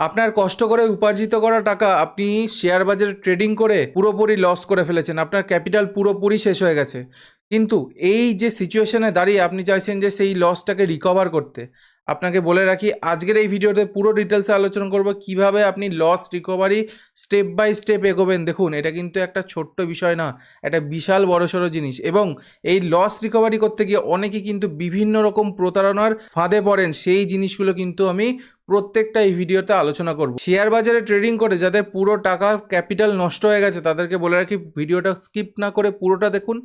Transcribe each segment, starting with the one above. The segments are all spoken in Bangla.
আপনার কষ্ট করে উপার্জিত করা টাকা আপনি শেয়ার বাজারে ট্রেডিং করে পুরোপুরি লস করে ফেলেছেন। আপনার ক্যাপিটাল পুরোপুরি শেষ হয়ে গেছে। কিন্তু এই যে সিচুয়েশনে দাঁড়িয়ে আপনি চাইছেন যে সেই লসটাকে রিকভার করতে আপনাকে বলে রাখি, আজকের এই ভিডিওতে পুরো ডিটেলসে আলোচনা করব কীভাবে আপনি loss recovery step by step এগোবেন। দেখুন, এটা কিন্তু একটা ছোট্ট বিষয় না একটা বিশাল বড়সড় জিনিস এবং এই লস রিকভারি করতে গিয়ে অনেকে কিন্তু বিভিন্ন রকম প্রতারণার ফাঁদে পড়েন, সেই জিনিসগুলো কিন্তু আমি প্রত্যেকটা এই ভিডিওতে আলোচনা করব। শেয়ার বাজারে ট্রেডিং করে যাদের পুরো টাকা ক্যাপিটাল নষ্ট হয়ে গেছে, তাদেরকে বলে রাখি, ভিডিওটা স্কিপ না করে পুরোটা দেখুন।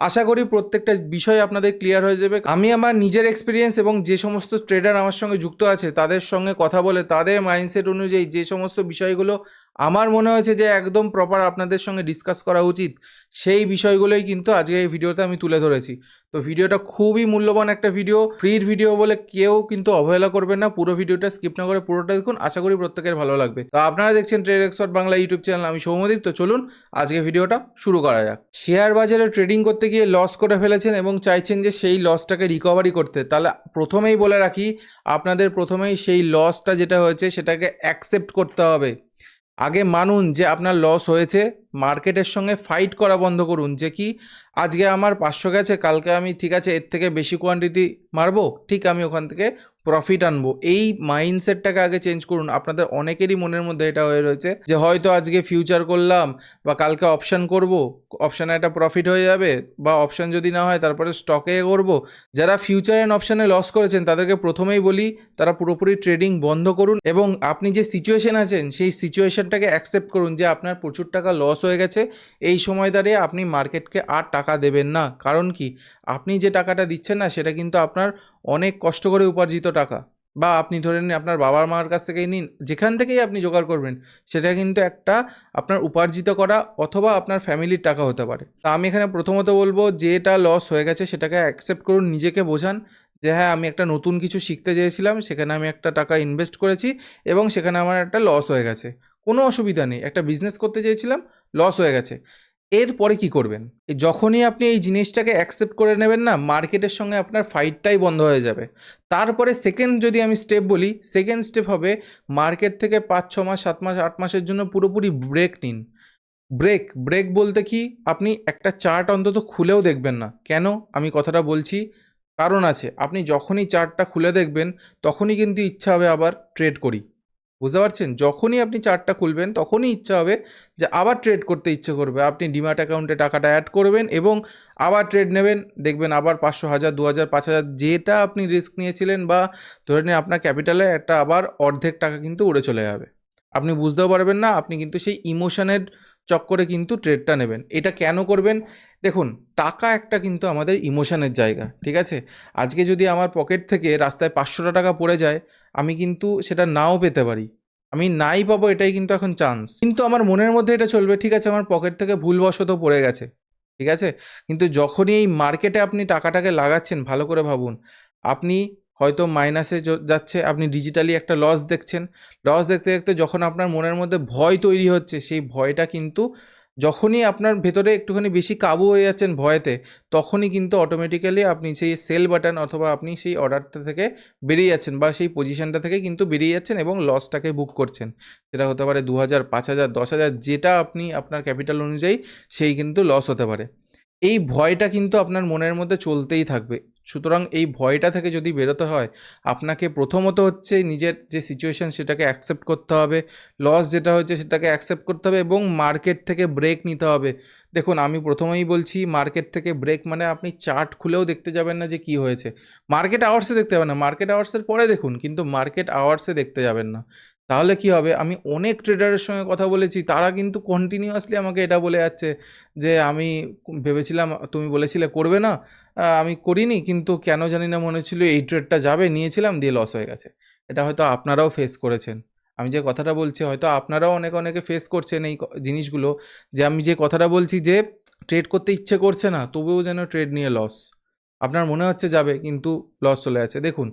আশা করি প্রত্যেকটা বিষয় আপনাদের ক্লিয়ার হয়ে যাবে। আমি আমার নিজের এক্সপিরিয়েন্স এবং যে সমস্ত ট্রেডার আমার সঙ্গে যুক্ত আছে, তাদের সঙ্গে কথা বলে, তাদের মাইন্ডসেট অনুযায়ী যে সমস্ত বিষয়গুলো আমার মনে হয়েছে যে একদম প্রপার আপনাদের সঙ্গে ডিসকাস করা উচিত। সেই বিষয়গুলোই কিন্তু আজকে এই ভিডিওতে আমি তুলে ধরেছি। তো ভিডিওটা খুবই মূল্যবান একটা ভিডিও ফ্রির ভিডিও বলে কেউ কিন্তু অবহেলা করবেন না। পুরো ভিডিওটা স্কিপ না করে পুরোটা দেখুন। আশা করি প্রত্যেকের ভালো লাগবে। তো আপনারা দেখছেন trade expert Bangla YouTube channel আমি সৌমদীপ তো চলুন আজকে ভিডিওটা শুরু করা যাক। শেয়ার বাজারে ট্রেডিং করতে গিয়ে লস করে ফেলেছেন এবং চাইছেন যে সেই লসটাকে রিকভারি করতে। তাহলে প্রথমেই বলে রাখি, আপনাদের প্রথমেই সেই লসটা যেটা হয়েছে সেটাকে অ্যাকসেপ্ট করতে হবে। আগে মানুন যে আপনার লস হয়েছে মার্কেটের সঙ্গে ফাইট করা বন্ধ করুন, যে কি আজকে আমার পাঁচশো গেছে, কালকে আমি ঠিক আছে এর থেকে বেশি কোয়ান্টিটি মারবো, ঠিক আমি ওখান থেকে প্রফিট আনব। এই মাইন্ডসেটটাকে আগে চেঞ্জ করুন। আপনাদের অনেকেরই মনের মধ্যে এটা হয়ে রয়েছে যে, হয়তো আজকে ফিউচার করলাম বা কালকে অপশান করব অপশানে একটা প্রফিট হয়ে যাবে বা অপশান যদি না হয় তারপরে স্টকে করব। যারা ফিউচার অ্যান্ড অপশানে লস করেছেন, তাদেরকে প্রথমেই বলি, তারা পুরোপুরি ট্রেডিং বন্ধ করুন এবং আপনি যে সিচুয়েশন আছেন, সেই সিচুয়েশনটাকে অ্যাকসেপ্ট করুন যে, আপনার প্রচুর টাকা লস হয়ে গেছে। এই সময় দাঁড়িয়ে আপনি মার্কেটকে আর টাকা দেবেন না। কারণ কি? আপনি যে টাকাটা দিচ্ছেন না, সেটা কিন্তু আপনার অনেক কষ্ট করে উপার্জিত টাকা। বা আপনি ধরে নিন আপনার বাবার মার কাছ থেকেই নিন, যেখান থেকেই আপনি জোগাড় করবেন, সেটা কিন্তু একটা আপনার উপার্জিত করা অথবা আপনার ফ্যামিলির টাকা হতে পারে। তা আমি এখানে প্রথমত বলব, যেটা লস হয়ে গেছে সেটাকে অ্যাকসেপ্ট করুন, নিজেকে বোঝান যে হ্যাঁ আমি একটা নতুন কিছু শিখতে চেয়েছিলাম, সেখানে আমি একটা টাকা ইনভেস্ট করেছি এবং সেখানে আমার একটা লস হয়ে গেছে। কোনো অসুবিধা নেই, একটা বিজনেস করতে চেয়েছিলাম লস হয়ে গেছে। এরপরে কি করবেন? যখনই আপনি এই জিনিসটাকে অ্যাকসেপ্ট করে নেবেন না মার্কেটের সঙ্গে আপনার ফাইটটাই বন্ধ হয়ে যাবে। তারপরে সেকেন্ড যদি আমি স্টেপ বলি সেকেন্ড স্টেপ হবে মার্কেট থেকে পাঁচ, ছ মাস, সাত মাস, আট মাসের জন্য পুরোপুরি ব্রেক নিন। ব্রেক ব্রেক বলতে কি? আপনি একটা চার্ট অন্তত খুলেও দেখবেন না। কেন? আমি কথাটা বলছি, কারণ আছে। আপনি যখনই চার্টটা খুলে দেখবেন, তখনই কিন্তু ইচ্ছা হবে আবার ট্রেড করি। বুঝতে পারছেন? যখনই আপনি চার্টটা খুলবেন, তখনই ইচ্ছা হবে যে আবার ট্রেড করতে ইচ্ছে করবে। আপনি ডিমার্ট অ্যাকাউন্টে টাকাটা অ্যাড করবেন এবং আবার ট্রেড নেবেন। দেখবেন আবার পাঁচশো হাজার, দু হাজার, পাঁচ হাজার যেটা আপনি রিস্ক নিয়েছিলেন বা ধরে নিন আপনার ক্যাপিটালে একটা আবার অর্ধেক টাকা কিন্তু উড়ে চলে যাবে। আপনি বুঝতেও পারবেন না, আপনি কিন্তু সেই ইমোশনের চক্করে কিন্তু ট্রেডটা নেবেন। এটা কেন করবেন? দেখুন, টাকা একটা কিন্তু আমাদের ইমোশনের জায়গা, ঠিক আছে? আজকে যদি আমার পকেট থেকে রাস্তায় পাঁচশোটা টাকা পড়ে যায়, আমি কিন্তু সেটা নাও পেতে পারি। আমি নাই পাবো, এটাই কিন্তু এখন চান্স কিন্তু আমার মনের মধ্যে এটা চলবে, ঠিক আছে, আমার পকেট থেকে ভুলবশত পড়ে গেছে, ঠিক আছে? কিন্তু যখনই এই মার্কেটে আপনি টাকাটাকে লাগাচ্ছেন, ভালো করে ভাবুন, আপনি হয়তো মাইনাসে যাচ্ছে, আপনি ডিজিটালি একটা লস দেখছেন। লস দেখতে দেখতে যখন আপনার মনের মধ্যে ভয় তৈরি হচ্ছে, সেই ভয়টা কিন্তু যখনই আপনার ভেতরে একটুখানি বেশি কাবু হয়ে যাচ্ছেন ভয়েতে, তখনই কিন্তু অটোমেটিক্যালি আপনি সেই সেল বাটন অথবা আপনি সেই অর্ডারটা থেকে বেরিয়ে যাচ্ছেন বা সেই পজিশনটা থেকে কিন্তু বেরিয়ে যাচ্ছেন এবং লসটাকে বুক করছেন। সেটা হতে পারে দু হাজার পাঁচ হাজার দশ হাজার যেটা আপনি আপনার ক্যাপিটাল অনুযায়ী সেই কিন্তু লস হতে পারে। এই ভয়টা কিন্তু আপনার মনের মধ্যে চলতেই থাকবে। সুতরাং এই ভয়টা থেকে যদি বেরোতে হয়, আপনাকে প্রথমত হচ্ছে নিজের যে সিচুয়েশান সেটাকে অ্যাকসেপ্ট করতে হবে লস যেটা হচ্ছে সেটাকে অ্যাকসেপ্ট করতে হবে এবং মার্কেট থেকে ব্রেক নিতে হবে। দেখুন, আমি প্রথমেই বলছি মার্কেট থেকে ব্রেক মানে আপনি চার্ট খুলেও দেখতে যাবেন না যে কি হয়েছে। মার্কেট আওয়ার্সে দেখতে যাবেন না। মার্কেট আওয়ার্সের পরে দেখুন, কিন্তু মার্কেট আওয়ার্সে দেখতে যাবেন না। তাহলে কি হবে? আমি অনেক ট্রেডারের সঙ্গে কথা বলেছি, তারা কিন্তু কন্টিনিউয়াসলি আমাকে এটা বলে যাচ্ছে যে, আমি ভেবেছিলাম, তুমি বলেছিলে করবে না আমি করিনি, কিন্তু কেন জানি না মনে ছিল এই ট্রেডটা যাবে, নিয়েছিলাম, দিয়ে লস হয়ে গেছে। এটা হয়তো আপনারাও ফেস করেছেন। আমি যে কথাটা বলছি, হয়তো আপনারাও অনেক অনেকে ফেস করছেন এই জিনিসগুলো যে, আমি যে কথাটা বলছি যে ট্রেড করতে ইচ্ছে করছে না, তবুও যেন ট্রেড নিয়ে লস আপনার মনে হচ্ছে যাবে, কিন্তু লস চলে আছে দেখুন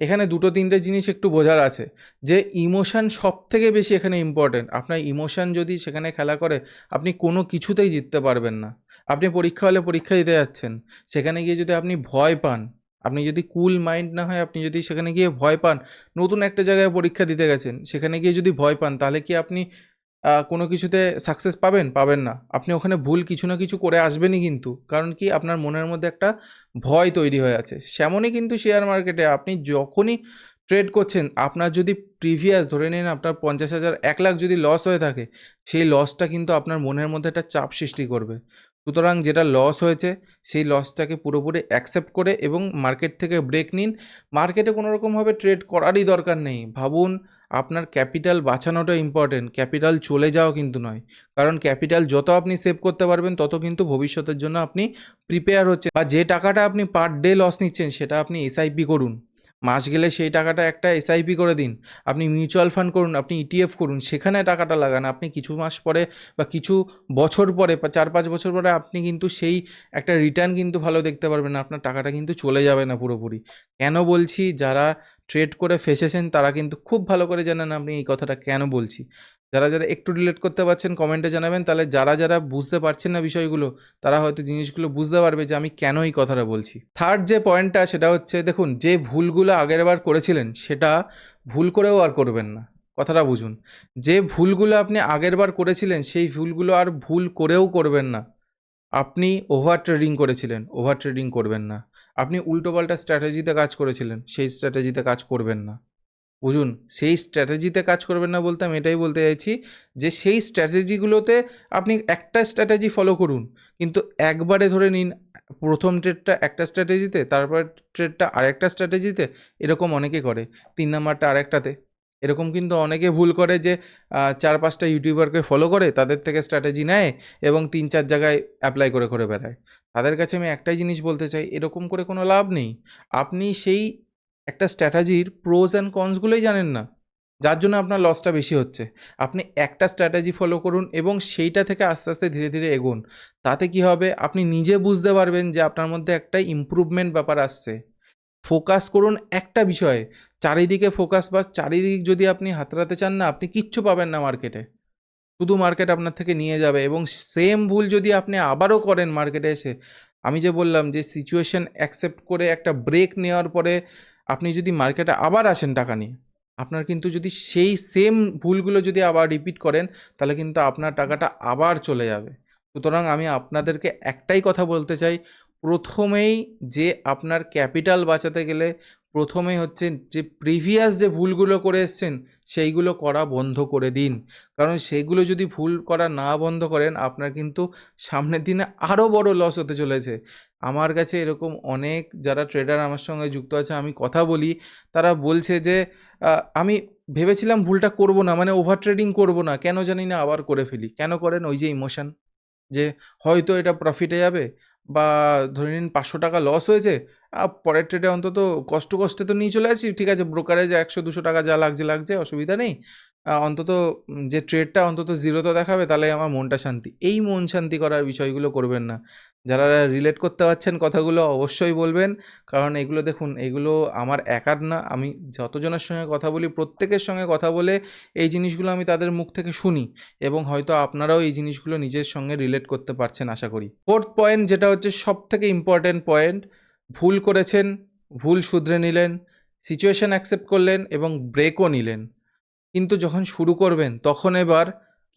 এখানে দুটো তিনটে জিনিস একটু বোঝার আছে, যে ইমোশান সব থেকে বেশি এখানে ইম্পর্টেন্ট আপনার ইমোশান যদি সেখানে খেলা করে, আপনি কোনো কিছুতেই জিততে পারবেন না। আপনি পরীক্ষা হলে পরীক্ষা দিতে যাচ্ছেন, সেখানে গিয়ে যদি আপনি ভয় পান, আপনি যদি কুল মাইন্ড না হয়, আপনি যদি সেখানে গিয়ে ভয় পান, নতুন একটা জায়গায় পরীক্ষা দিতে গেছেন, সেখানে গিয়ে যদি ভয় পান, তাহলে কি আপনি কোনো কিছুতে সাকসেস পাবেন পাবেন না। আপনি ওখানে ভুল কিছু না কিছু করে আসবেনই কিন্তু। কারণ কি? আপনার মনের মধ্যে একটা ভয় তৈরি হয়ে আছে। সেমনই কিন্তু শেয়ার মার্কেটে আপনি যখনই ট্রেড করছেন, আপনার যদি প্রিভিয়াস ধরে নিন আপনার পঞ্চাশ হাজার, এক লাখ যদি লস হয়ে থাকে, সেই লসটা কিন্তু আপনার মনের মধ্যে একটা চাপ সৃষ্টি করবে। সুতরাং যেটা লস হয়েছে, সেই লসটাকে পুরোপুরি অ্যাকসেপ্ট করে এবং মার্কেট থেকে ব্রেক নিন। মার্কেটে কোনো রকমভাবে ট্রেড করারই দরকার নেই। ভাবুন আপনার ক্যাপিটাল বাঁচানোটা ইম্পর্টেন্ট ক্যাপিটাল চলে যাওয়া কিন্তু নয়। কারণ ক্যাপিটাল যত আপনি সেভ করতে পারবেন, তত কিন্তু ভবিষ্যতের জন্য আপনি প্রিপেয়ার হচ্ছে বা যে টাকাটা আপনি পার ডে লস নিচ্ছেন, সেটা আপনি এসআইপি করুন। মাস গেলে সেই টাকাটা একটা এসআইপি করে দিন। আপনি মিউচুয়াল ফান্ড করুন, আপনি ইটিএফ করুন, সেখানে টাকাটা লাগান। আপনি কিছু মাস পরে বা কিছু বছর পরে বা চার পাঁচ বছর পরে আপনি কিন্তু সেই একটা রিটার্ন কিন্তু ভালো দেখতে পারবেন আপনার টাকাটা কিন্তু চলে যাবে না পুরোপুরি। কেন বলছি? যারা ট্রেড করে ফেসেছেন, তারা কিন্তু খুব ভালো করে জানেন আমি এই কথাটা কেন বলছি। যারা যারা একটু রিলেট করতে পারছেন কমেন্টে জানাবেন। তাহলে যারা যারা বুঝতে পারছেন না বিষয়গুলো, তারা হয়তো জিনিসগুলো বুঝতে পারবে যে আমি কেন এই কথাটা বলছি। থার্ড যে পয়েন্টটা সেটা হচ্ছে দেখুন, যে ভুলগুলো আগের বার করেছিলেন, সেটা ভুল করেও আর করবেন না। কথাটা বুঝুন। যে ভুলগুলো আপনি আগের বার করেছিলেন, সেই ভুলগুলো আর ভুল করেও করবেন না। আপনি ওভার ট্রেডিং করেছিলেন ওভার ট্রেডিং করবেন না। আপনি উল্টোপাল্টা স্ট্র্যাটেজিতে কাজ করেছিলেন, সেই স্ট্র্যাটেজিতে কাজ করবেন না। বুঝুন, সেই স্ট্র্যাটেজিতে কাজ করবেন না বলতে আমি এটাই বলতে চাইছি যে সেই স্ট্র্যাটেজিগুলোতে আপনি একটা স্ট্র্যাটেজি ফলো করুন, কিন্তু একবারে ধরে নিন, প্রথম ট্রেডটা একটা স্ট্র্যাটেজিতে, তারপর ট্রেডটা আরেকটা স্ট্র্যাটেজিতে, এরকম অনেকে করে। তিন নাম্বারটা আরেকটাতে। এরকম কিন্তু অনেকে ভুল করে যে চার পাঁচটা ইউটিউবারকে ফলো করে, তাদের থেকে স্ট্র্যাটেজি নেয় এবং তিন চার জায়গায় অ্যাপ্লাই করে করে বেড়ায়। তাদের কাছে আমি একটাই জিনিস বলতে চাই, এরকম করে কোনো লাভ নেই। আপনি সেই একটা স্ট্র্যাটাজির প্রোজ অ্যান্ড কনসগুলোই জানেন না, যার জন্য আপনার লসটা বেশি হচ্ছে। আপনি একটা স্ট্র্যাটেজি ফলো করুন এবং সেইটা থেকে আস্তে আস্তে ধীরে ধীরে এগোন। তাতে কি হবে? আপনি নিজে বুঝতে পারবেন যে আপনার মধ্যে একটা ইমপ্রুভমেন্ট ব্যাপার আসছে। ফোকাস করুন একটা বিষয়ে, চারিদিকে ফোকাস বা চারিদিক যদি আপনি হাতড়াতে চান না, আপনি কিচ্ছু পাবেন না মার্কেটে শুধু মার্কেট আপনার থেকে নিয়ে যাবে এবং সেম ভুল যদি আপনি আবারও করেন মার্কেটে এসে, আমি যে বললাম যে সিচুয়েশন অ্যাকসেপ্ট করে একটা ব্রেক নেওয়ার পরে আপনি যদি মার্কেটে আবার আসেন টাকা নিয়ে, আপনার কিন্তু যদি সেই সেম ভুলগুলো যদি আবার রিপিট করেন, তাহলে কিন্তু আপনার টাকাটা আবার চলে যাবে। সুতরাং আমি আপনাদেরকে একটাই কথা বলতে চাই, প্রথমেই যে আপনার ক্যাপিটাল বাঁচাতে গেলে প্রথমেই হচ্ছে যে প্রিভিয়াস যে ভুলগুলো করে এসছেন, সেইগুলো করা বন্ধ করে দিন। কারণ সেগুলো যদি ভুল করা না বন্ধ করেন, আপনার কিন্তু সামনের দিনে আরও বড় লস হতে চলেছে। আমার কাছে এরকম অনেক যারা ট্রেডার আমার সঙ্গে যুক্ত আছে, আমি কথা বলি, তারা বলছে যে আমি ভেবেছিলাম ভুলটা করব না মানে ওভার ট্রেডিং করব না, কেন জানি না আবার করে ফেলি। কেন করেন? ওই যে ইমোশন যে হয়তো এটা প্রফিটে যাবে বা ধরে নিন পাঁচশো টাকা লস হয়েছে পরের ট্রেডে অন্তত কষ্ট কষ্টে তো নিয়ে চলে আসি, ঠিক আছে ব্রোকারে যে একশো, দুশো টাকা যা লাগছে লাগছে, অসুবিধা নেই। অন্তত যে ট্রেডটা অন্তত জিরো তো দেখাবে, তাহলে আমার মনটা শান্তি। এই মন শান্তি করার বিষয়গুলো করবেন না। যারা রিলেট করতে পারছেন কথাগুলো অবশ্যই বলবেন। কারণ এগুলো দেখুন, এগুলো আমার একার না। আমি যতজনের সঙ্গে কথা বলি, প্রত্যেকের সঙ্গে কথা বলে এই জিনিসগুলো আমি তাদের মুখ থেকে শুনি এবং হয়তো আপনারাও এই জিনিসগুলো নিজের সঙ্গে রিলেট করতে পারছেন, আশা করি। ফোর্থ পয়েন্ট যেটা হচ্ছে সব থেকে ইম্পর্ট্যান্ট পয়েন্ট ভুল করেছেন, ভুল শুধরে নিলেন সিচুয়েশন অ্যাকসেপ্ট করলেন এবং ব্রেকও নিলেন। কিন্তু যখন শুরু করবেন, তখন এবার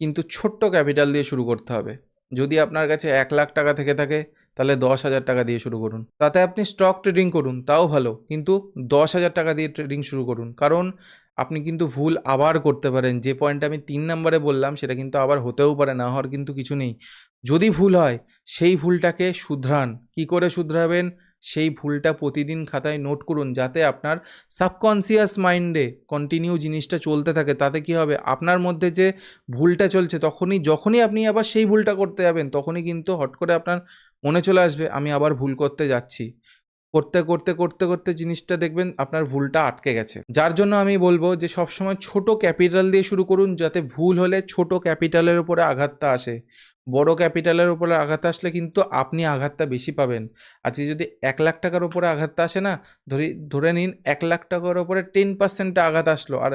কিন্তু ছোট্ট ক্যাপিটাল দিয়ে শুরু করতে হবে। যদি আপনার কাছে এক লাখ টাকা থেকে থাকে, তাহলে দশ হাজার টাকা দিয়ে শুরু করুন। তাতে আপনি স্টক ট্রেডিং করুন, তাও ভালো, কিন্তু দশ হাজার টাকা দিয়ে ট্রেডিং শুরু করুন। কারণ আপনি কিন্তু ভুল আবার করতে পারেন। যে পয়েন্টটা আমি তিন নম্বরে বললাম, সেটা কিন্তু আবার হতেও পারে, না হওয়ার কিন্তু কিছু নেই। যদি ভুল হয়, সেই ভুলটাকে শুধরান। কি করে শুধরাবেন? সেই ভুলটা প্রতিদিন খাতায় নোট করুন যাতে আপনার সাবকনসিয়াস মাইন্ডে কন্টিনিউ জিনিসটা চলতে থাকে। তাতে কি হবে? আপনার মধ্যে যে ভুলটা চলছে, তখনই, যখনই আপনি আবার সেই ভুলটা করতে যাবেন, তখনই কিন্তু হট করে আপনার মনে চলে আসবে, আমি আবার ভুল করতে যাচ্ছি। করতে করতে করতে করতে জিনিসটা দেখবেন আপনার ভুলটা আটকে গেছে। যার জন্য আমি বলব যে, সবসময় ছোট ক্যাপিটাল দিয়ে শুরু করুন, যাতে ভুল হলে ছোট ক্যাপিটালের উপরে আঘাতটা আসে। বড় ক্যাপিটালের উপরে আঘাত আসলে কিন্তু আপনি আঘাতটা বেশি পাবেন। আজকে যদি এক লাখ টাকার উপরে আঘাতটা আসে না, ধরি, ধরে নিন এক লাখ টাকার উপরে টেন পার্সেন্ট আঘাত আসলো আর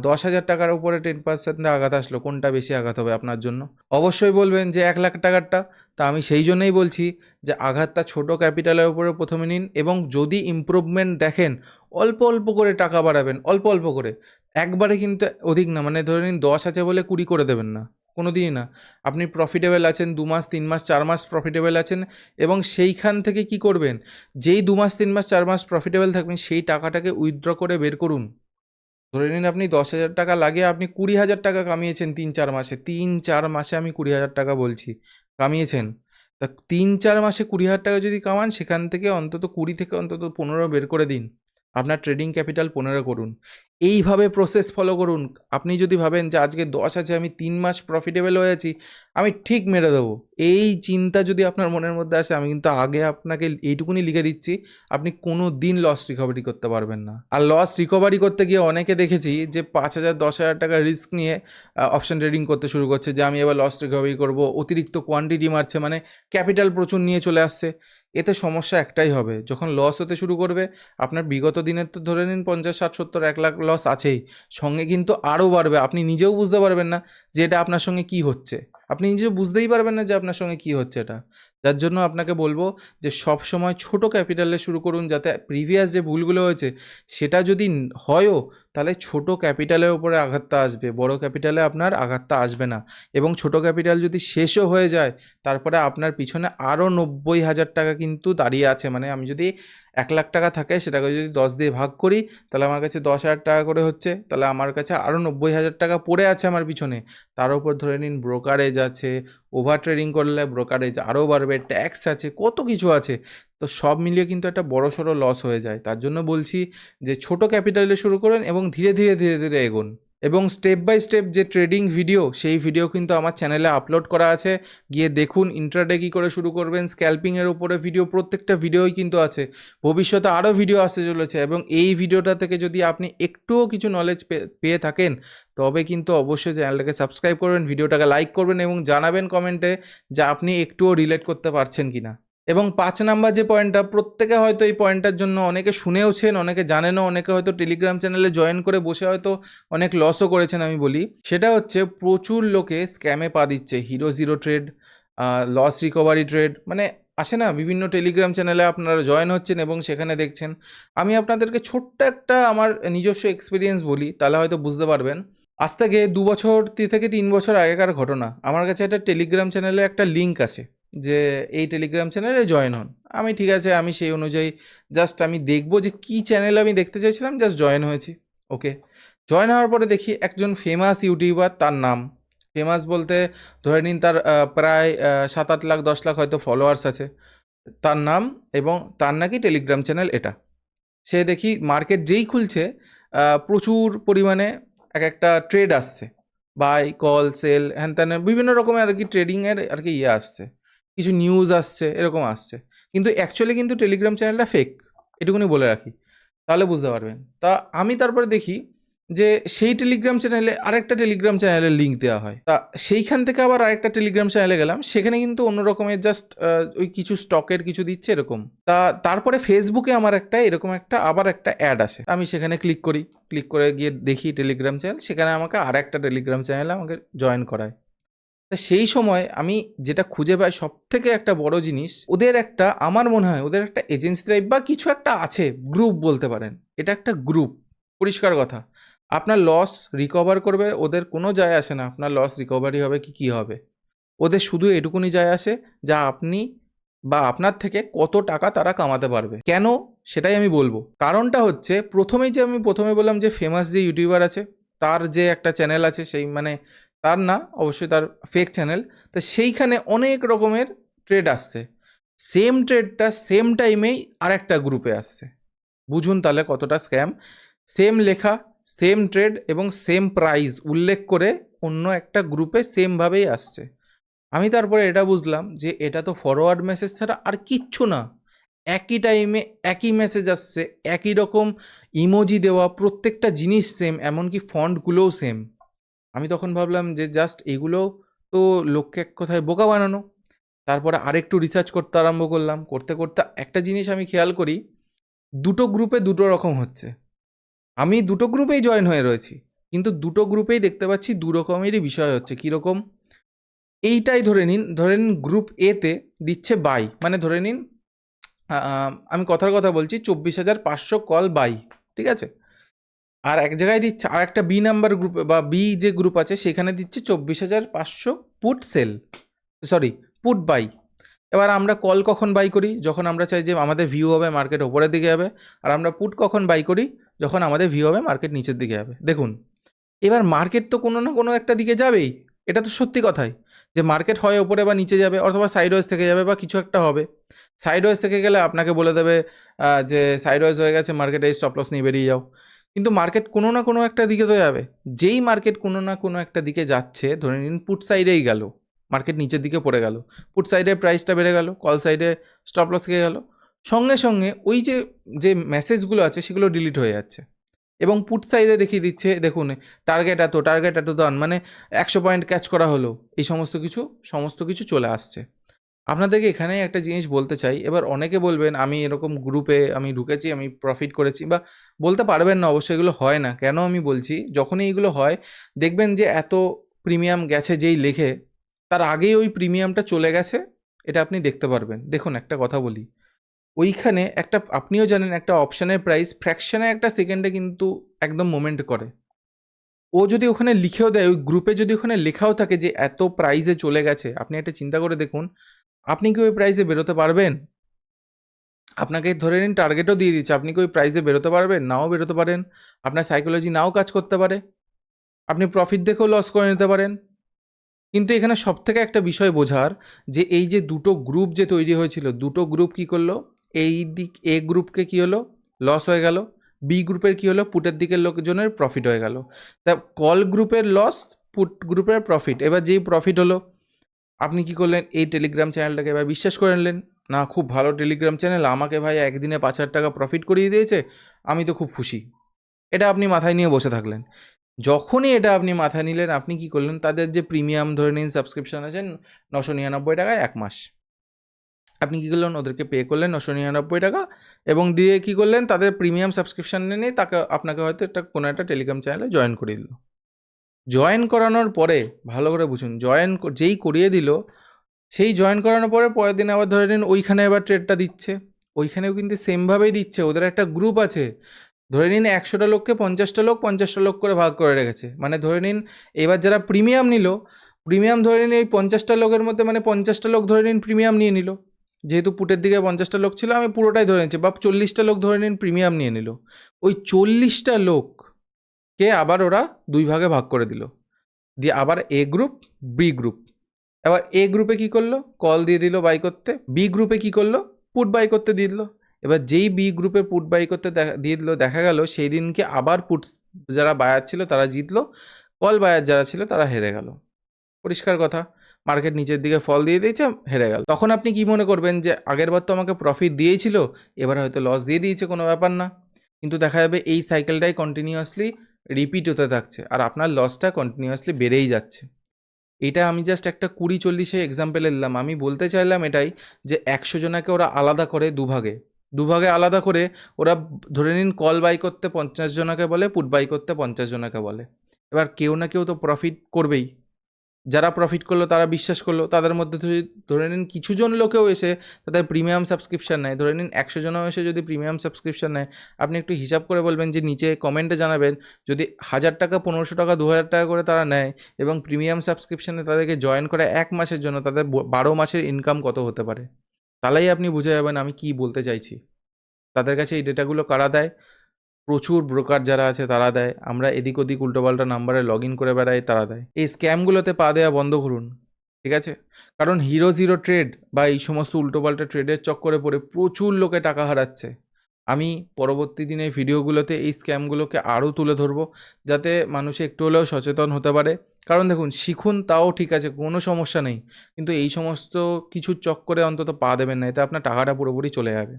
দশ হাজার টাকার উপরে টেন পার্সেন্ট আঘাত আসলো, কোনটা বেশি আঘাত হবে আপনার জন্য? অবশ্যই বলবেন যে এক লাখ টাকারটা। তা আমি সেই জন্যই বলছি যে আঘাতটা ছোট ক্যাপিটালের উপরে প্রথমে নিন এবং যদি ইমপ্রুভমেন্ট দেখেন, অল্প অল্প করে টাকা বাড়াবেন, অল্প অল্প করে। একবারে কিন্তু অধিক না মানে ধরে নিন দশ আছে বলে কুড়ি করে দেবেন না। কোনো দিনই না। আপনি প্রফিটেবল আছেন, দু মাস, তিন মাস, চার মাস প্রফিটেবল আছেন এবং সেইখান থেকে কি করবেন? যেই দু মাস, তিন মাস, চার মাস প্রফিটেবল থাকবেন, সেই টাকাটাকে উইথড্র করে বের করুন। ধরে নিন আপনি দশ হাজার টাকা লাগে আপনি কুড়ি হাজার টাকা কামিয়েছেন তিন, চার মাসে। তিন, চার মাসে আমি কুড়ি হাজার টাকা বলছি, কামিয়েছেন। তা তিন, চার মাসে কুড়ি হাজার টাকা যদি কামান, সেখান থেকে অন্তত কুড়ি থেকে অন্তত পনেরো বের করে দিন। আপনার ট্রেডিং ক্যাপিটাল পনেরো করুন। এইভাবে প্রসেস ফলো করুন। আপনি যদি ভাবেন যে আজকে দশ আছে, আমি তিন মাস প্রফিটেবল হয়ে আছি আমি ঠিক মেরে দেবো। এই চিন্তা যদি আপনার মনের মধ্যে আসে, আমি কিন্তু আগে আপনাকে এইটুকুনি লিখে দিচ্ছি, আপনি কোনো দিন লস রিকভারি করতে পারবেন না। আর লস রিকভারি করতে গিয়ে অনেকে দেখেছি যে পাঁচ হাজার, দশ হাজার টাকা রিস্ক নিয়ে অপশন ট্রেডিং করতে শুরু করছে যে আমি এবার লস রিকভারি করব, অতিরিক্ত কোয়ান্টিটি মারছে মানে ক্যাপিটাল প্রচুর নিয়ে চলে আসছে। এতে সমস্যা একটাই হবে, যখন লস হতে শুরু করবে, আপনার বিগত দিনের তো ধরে নিন পঞ্চাশ, ষাট, সত্তর, এক লাখ লস আছেই, সঙ্গে কিন্তু আরও বাড়বে, আপনি নিজেও বুঝতে পারবেন না যে এটা আপনার সঙ্গে কি হচ্ছে, আপনি নিজেও বুঝতেই পারবেন না যে আপনার সঙ্গে কি হচ্ছে এটা। যার জন্য আপনাকে বলব যে সব সময় ছোট ক্যাপিটালে শুরু করুন, যাতে প্রিভিয়াস যে ভুলগুলো হয়েছে সেটা যদি হয়ও, তাহলে ছোট ক্যাপিটালের উপরে আঘাতটা আসবে। বড় ক্যাপিটালে আপনার আঘাতটা আসবে না। এবং ছোট ক্যাপিটাল যদি শেষও হয়ে যায়, তারপরে আপনার পিছনে আরও নব্বই হাজার টাকা কিন্তু দাঁড়িয়ে আছে। মানে আমি যদি এক লাখ টাকা থাকে, সেটাকে যদি দশ দিয়ে ভাগ করি, তাহলে আমার কাছে দশ হাজার টাকা করে হচ্ছে, তাহলে আমার কাছে আরও নব্বই হাজার টাকা পড়ে আছে আমার পিছনে। তার উপর ধরে নিন ব্রোকারেজ আছে ওভার ট্রেডিং করলে ব্রোকারেজ আরও বাড়বে ট্যাক্স আছে, কত কিছু আছে। তো সব মিলিয়ে কিন্তু একটা বড় সড়ো লস হয়ে যায়। তার জন্য বলছি যে ছোট ক্যাপিটালে শুরু করুন এবং ধীরে ধীরে ধীরে ধীরে এগোন। এবং স্টেপ বাই স্টেপ যে ট্রেডিং ভিডিও সেই ভিডিও কিন্তু আমার চ্যানেলে আপলোড করা আছে। গিয়ে দেখুন ইন্ট্রাডে কী করে শুরু করবেন স্ক্যাল্পিংয়ের উপরে ভিডিও প্রত্যেকটা ভিডিওই কিন্তু আছে। ভবিষ্যতে আরও ভিডিও আসতে চলেছে এবং এই ভিডিওটা থেকে যদি আপনি একটুও কিছু নলেজ পেয়ে থাকেন, তবে কিন্তু অবশ্যই চ্যানেলটাকে সাবস্ক্রাইব করবেন ভিডিওটাকে লাইক করবেন এবং জানাবেন কমেন্টে যে আপনি একটুও রিলেট করতে পারছেন কি না এবং পাঁচ নাম্বার যে পয়েন্টটা প্রত্যেকে হয়তো এই পয়েন্টটার জন্য অনেকে শুনেওছেন, অনেকে জানেনও, অনেকে হয়তো টেলিগ্রাম চ্যানেলে জয়েন করে বসে হয়তো অনেক লসও করেছেন আমি বলি। সেটা হচ্ছে প্রচুর লোকে স্ক্যামে পা দিচ্ছে। Hero zero trade loss recovery trade মানে আসে না? বিভিন্ন টেলিগ্রাম চ্যানেলে আপনারা জয়েন হচ্ছেন এবং সেখানে দেখছেন। আমি আপনাদেরকে ছোট্ট একটা আমার নিজস্ব এক্সপিরিয়েন্স বলি, তাহলে হয়তো বুঝতে পারবেন। আজ থেকে দু বছর থেকে তিন বছর আগেকার ঘটনা। আমার কাছে একটা টেলিগ্রাম চ্যানেলে একটা লিঙ্ক আছে। যে এই টেলিগ্রাম চ্যানেলে জয়েন হন। আমি ঠিক আছে, আমি সেই অনুযায়ী জাস্ট আমি দেখব যে কী চ্যানেল আমি দেখতে চাইছিলাম জাস্ট জয়েন হয়েছি। ওকে জয়েন হওয়ার পরে দেখি একজন ফেমাস ইউটিউবার তার নাম। ফেমাস বলতে ধরে নিন তার প্রায় সাত আট লাখ, দশ লাখ হয়তো ফলোয়ার্স আছে। তার নাম এবং তার নাকি টেলিগ্রাম চ্যানেল এটা। সে দেখি মার্কেট যেই খুলছে প্রচুর পরিমাণে এক একটা ট্রেড আসছে। বাই কল সেল হ্যান ত্যান, বিভিন্ন রকমের আর কি ট্রেডিংয়ের আর কি ইয়ে আসছে। কিছু নিউজ আসছে, এরকম আসছে। কিন্তু অ্যাকচুয়ালি কিন্তু টেলিগ্রাম চ্যানেলটা ফেক এটুকুনি বলে রাখি। তাহলে বুঝতে পারবেন। তা আমি তারপরে দেখি যে সেই টেলিগ্রাম চ্যানেলে আরেকটা টেলিগ্রাম চ্যানেলের লিঙ্ক দেওয়া হয়। তা সেইখান থেকে আবার আরেকটা টেলিগ্রাম চ্যানেলে গেলাম। সেখানে কিন্তু অন্য রকমের জাস্ট ওই কিছু স্টকের কিছু দিচ্ছে এরকম। তা তারপরে ফেসবুকে আমার একটা এরকম একটা, আবার একটা অ্যাড আসে। আমি সেখানে ক্লিক করি। ক্লিক করে গিয়ে দেখি টেলিগ্রাম চ্যানেল সেখানে আমাকে আর একটা টেলিগ্রাম চ্যানেলে আমাকে জয়েন করায়। তা সেই সময় আমি যেটা খুঁজে পাই সব থেকে একটা বড় জিনিস, ওদের একটা, আমার মনে হয় ওদের একটা এজেন্সি টাইপ বা কিছু একটা আছে গ্রুপ বলতে পারেন। এটা একটা গ্রুপ পরিষ্কার কথা। আপনার লস রিকভার করবে, ওদের কোনো যায় আসে না। আপনার লস রিকভারি হবে কি, কী হবে? ওদের শুধু এটুকুনি যায় আসে যা আপনি বা আপনার থেকে কত টাকা তারা কামাতে পারবে। কেন? সেটাই আমি বলব। কারণটা হচ্ছে, প্রথমেই যে আমি প্রথমে বললাম যে ফেমাস যে ইউটিউবার আছে, তার যে একটা চ্যানেল আছে, সেই মানে তার না, অবশ্যই তার ফেক চ্যানেল তো সেইখানে অনেক রকমের ট্রেড আসছে। সেম ট্রেডটা সেম টাইমেই আরেকটা গ্রুপে আসছে। বুঝুন তাহলে কতটা স্ক্যাম সেম লেখা সেম ট্রেড এবং সেম প্রাইস উল্লেখ করে অন্য একটা গ্রুপে সেমভাবেই আসছে। আমি তারপরে এটা বুঝলাম যে এটা তো ফরওয়ার্ড মেসেজ ছাড়া আর কিচ্ছু না। একই টাইমে একই মেসেজ আসছে, একই রকম ইমোজি দেওয়া, প্রত্যেকটা জিনিস সেম এমনকি ফন্টগুলোও সেম আমি তখন ভাবলাম যে জাস্ট এগুলো তো লোককে এক কথায় বোকা বানানো। তারপরে আরেকটু রিসার্চ করতে আরম্ভ করলাম। করতে করতে একটা জিনিস আমি খেয়াল করি, দুটো গ্রুপে দুটো রকম হচ্ছে। আমি দুটো গ্রুপেই জয়েন হয়ে রয়েছি, কিন্তু দুটো গ্রুপেই দেখতে পাচ্ছি দু রকমেরই বিষয় হচ্ছে। কীরকম এইটাই ধরে নিন ধরে নিন গ্রুপ এতে দিচ্ছে বাই মানে ধরে নিন আমি কথার কথা বলছি চব্বিশ হাজার পাঁচশো কল বাই ঠিক আছে? আর এক জায়গায় দিচ্ছে, আর একটা বি নাম্বার গ্রুপ বা বি যে গ্রুপ আছে, সেখানে দিচ্ছে চব্বিশ হাজার পাঁচশো put sell sorry put buy এবার আমরা কল কখন বাই করি? যখন আমরা চাই যে আমাদের ভিউ হবে মার্কেট ওপরের দিকে যাবে, আর আমরা পুট কখন বাই করি? যখন আমাদের ভিউ হবে মার্কেট নিচের দিকে যাবে। দেখুন, এবার মার্কেট তো কোনো না কোনো একটা দিকে যাবেই, এটা তো সত্যি কথাই। যে মার্কেট হয় ওপরে বা নিচে যাবে, অথবা সাইডওয়েজ থেকে যাবে বা কিছু একটা হবে। সাইডওয়েজ থেকে গেলে আপনাকে বলে দেবে যে সাইডওয়েজ হয়ে গেছে মার্কেটে স্টপ লস নিয়ে বেরিয়ে যাও। কিন্তু মার্কেট কোনো না কোনো একটা দিকে তো যাবে। যেই মার্কেট কোনো না কোনো একটা দিকে যাচ্ছে, ধরে নিন পুট সাইডেই গেল মার্কেট নিচের দিকে পড়ে গেল পুট সাইডে প্রাইসটা বেড়ে গেল কল সাইডে স্টপ লস খেয়ে গেল, সঙ্গে সঙ্গে ওই যে যে মেসেজগুলো আছে সেগুলো ডিলিট হয়ে যাচ্ছে। এবং পুট সাইডে দেখিয়ে দিচ্ছে, দেখুন টার্গেট এত টার্গেট এত দান মানে একশো পয়েন্ট ক্যাচ করা হলো, এই সমস্ত কিছু সমস্ত কিছু চলে আসছে। আপনাদেরকে এখানে একটা জিনিস বলতে চাই। এবার অনেকে বলবেন, আমি এরকম গ্রুপে আমি ঢুকেছি, আমি প্রফিট করেছি বা বলতে পারবেন না, অবশ্যই এগুলো হয় না। কেন আমি বলছি? যখনই এইগুলো হয়, দেখবেন যে এত প্রিমিয়াম গেছে যেই লেখে, তার আগেই ওই প্রিমিয়ামটা চলে গেছে, এটা আপনি দেখতে পারবেন। দেখুন, একটা কথা বলি। ওইখানে একটা, আপনিও জানেন, একটা অপশানের প্রাইস ফ্র্যাকশানে একটা সেকেন্ডে কিন্তু একদম মোমেন্ট করে। ও যদি ওখানে লিখেও দেয়, ওই গ্রুপে যদি ওখানে লেখাও থাকে যে এত প্রাইজে চলে গেছে, আপনি একটা চিন্তা করে দেখুন আপনি কি ওই প্রাইসে বেরোতে পারবেন? আপনাকে ধরে নিন টার্গেটও দিয়ে দিচ্ছে। আপনি কি ওই প্রাইসে বেরোতে পারবেন? নাও বেরোতে পারেন। আপনার সাইকোলজি নাও কাজ করতে পারে। আপনি প্রফিট দেখেও লস করে নিতে পারেন। কিন্তু এখানে সব থেকে একটা বিষয় বোঝার যে এই যে দুটো গ্রুপ যে তৈরি হয়েছিল, দুটো গ্রুপ কি করল? এই দিক, এ গ্রুপকে কি হলো? লস হয়ে গেল। বি গ্রুপের কি হলো? পুটের দিকের লোকজনের প্রফিট হয়ে গেল। তা কল গ্রুপের লস পুট গ্রুপের প্রফিট এবার যেই প্রফিট হলো আপনি কি করলেন? এই টেলিগ্রাম চ্যানেলটাকে এবার বিশ্বাস করে নিলেন? না, খুব ভালো টেলিগ্রাম চ্যানেল আমাকে ভাই একদিনে পাঁচ হাজার টাকা প্রফিট করিয়ে দিয়েছে, আমি তো খুব খুশি। এটা আপনি মাথায় নিয়ে বসে থাকলেন। যখনই এটা আপনি মাথায় নিলেন, আপনি কি করলেন? তাদের যে প্রিমিয়াম ধরে নিন সাবস্ক্রিপশন আছেন নশো নিরানব্বই টাকায় এক মাস। আপনি কী করলেন? ওদেরকে পে করলেন নশো নিরানব্বই টাকা এবং দিয়ে কী করলেন? তাদের প্রিমিয়াম সাবস্ক্রিপশন নিয়ে তাকে, আপনাকে হয়তো একটা কোনো একটা টেলিগ্রাম চ্যানেলে জয়েন করিয়ে দিল। জয়েন করানোর পরে, ভালো করে বুঝুন, জয়েন যেই করিয়ে দিল, সেই জয়েন করানোর পরে পরের দিন আবার ধরে নিন ওইখানে আবার ট্রেডটা দিচ্ছে। ওইখানেও কিন্তু সেমভাবেই দিচ্ছে, ওদের একটা গ্রুপ আছে। ধরে নিন একশোটা লোককে পঞ্চাশটা লোক পঞ্চাশটা লোক করে ভাগ করে রেখেছে। মানে ধরে নিন এবার যারা প্রিমিয়াম নিল প্রিমিয়াম ধরে নিন এই পঞ্চাশটা লোকের মধ্যে মানে পঞ্চাশটা লোক ধরে নিন প্রিমিয়াম নিয়ে নিল। যেহেতু পুটের দিকে পঞ্চাশটা লোক ছিল, আমি পুরোটাই ধরে নিচ্ছি, বা চল্লিশটা লোক ধরে নিন প্রিমিয়াম নিয়ে নিল। ওই চল্লিশটা লোককে আবার ওরা দুই ভাগে ভাগ করে দিল। দিয়ে আবার এ গ্রুপ বি গ্রুপ এবার এ গ্রুপে কি করল? কল দিয়ে দিল বাই করতে। বি গ্রুপে কি করল? পুট বাই করতে দিয়ে দিল। এবার যেই বি গ্রুপে পুট বাই করতে দিয়ে দিল, দেখা গেল সেই দিনকে আবার পুট যারা বায়ার ছিল তারা জিতলো। কল বায়ার যারা ছিল তারা হেরে গেল। পরিষ্কার কথা। মার্কেট নিচের দিকে ফল দিয়ে দিয়েছে, হেরে গেল। তখন আপনি কি মনে করবেন যে আগের বার তো আমাকে প্রফিট দিয়েছিল, এবার হয়তো লস দিয়ে দিয়েছে কোনো ব্যাপার না। কিন্তু দেখা যাবে এই সাইকেলটাই কন্টিনিউয়াসলি রিপিট হতে থাকছে আর আপনার লসটা কন্টিনিউয়াসলি বেড়েই যাচ্ছে। এটা আমি জাস্ট একটা কুড়ি চল্লিশে এক্সাম্পেল এলাম আমি বলতে চাইলাম এটাই যে একশো জনাকে ওরা আলাদা করে দুভাগে। দুভাগে আলাদা করে ওরা ধরে নিন কল বাই করতে পঞ্চাশ জনাকে বলে পুট বাই করতে পঞ্চাশ জনাকে বলে। এবার কেউ না কেউ তো প্রফিট করবেই। যারা প্রফিট করল, তারা বিশ্বাস করল, তাদের মধ্যে ধরে- নিন কিছুজন লোকেও এসে তাদের প্রিমিয়াম সাবস্ক্রিপশান নেয়। ধরে নিন একশো জনও এসে যদি প্রিমিয়াম সাবস্ক্রিপশান নেয়, আপনি একটু হিসাব করে বলবেন যে নিচে কমেন্টে জানাবেন, যদি হাজার টাকা, পনেরোশো টাকা দু হাজার টাকা করে তারা নেয় এবং প্রিমিয়াম সাবস্ক্রিপশানে তাদেরকে জয়েন করে এক মাসের জন্য তাদের বারো মাসের ইনকাম কত হতে পারে? তাহলেই আপনি বুঝে যাবেন আমি কি বলতে চাইছি। তাদের কাছে এই ডেটাগুলো কারা দেয়? প্রচুর ব্রোকার যারা আছে তারা দেয়। আমরা এদিক ওদিক উল্টোপাল্টা নাম্বারে লগ ইন করে বেড়াই, তারা দেয়। এই স্ক্যামগুলোতে পা দেওয়া বন্ধ করুন, ঠিক আছে? কারণ হিরো জিরো ট্রেড বা এই সমস্ত উল্টোপাল্টা ট্রেডের চক্করে পড়ে প্রচুর লোকে টাকা হারাচ্ছে। আমি পরবর্তী দিনে ভিডিওগুলোতে এই স্ক্যামগুলোকে আরও তুলে ধরবো, যাতে মানুষ একটু হলেও সচেতন হতে পারে। কারণ দেখুন, শিখুন তাও ঠিক আছে, কোনো সমস্যা নেই। কিন্তু এই সমস্ত কিছুর চক্করে অন্তত পা দেবেন না, এতে আপনার টাকাটা পুরোপুরি চলে যাবে।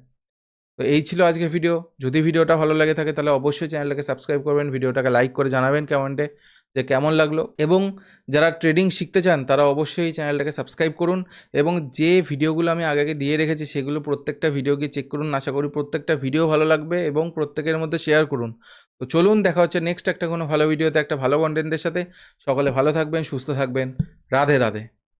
তো এই ছিল আজকে ভিডিও যদি ভিডিওটা ভালো লাগে থাকে, তাহলে অবশ্যই চ্যানেলটাকে সাবস্ক্রাইব করবেন ভিডিওটাকে লাইক করে জানাবেন কমেন্টে যে কেমন লাগল। এবং যারা ট্রেডিং শিখতে চান, তারা অবশ্যই চ্যানেলটাকে সাবস্ক্রাইব করুন। এবং যে ভিডিওগুলো আমি আগে আগে দিয়ে রেখেছি, সেগুলো প্রত্যেকটা ভিডিও গিয়ে চেক করুন। আশা করি প্রত্যেকটা ভিডিও ভালো লাগবে এবং প্রত্যেকের মধ্যে শেয়ার করুন। তো চলুন, দেখা হচ্ছে নেক্সট একটা কোনো ভালো ভিডিওতে একটা ভালো কন্টেন্টের সাথে। সকলে ভালো থাকবেন, সুস্থ থাকবেন। রাধে রাধে।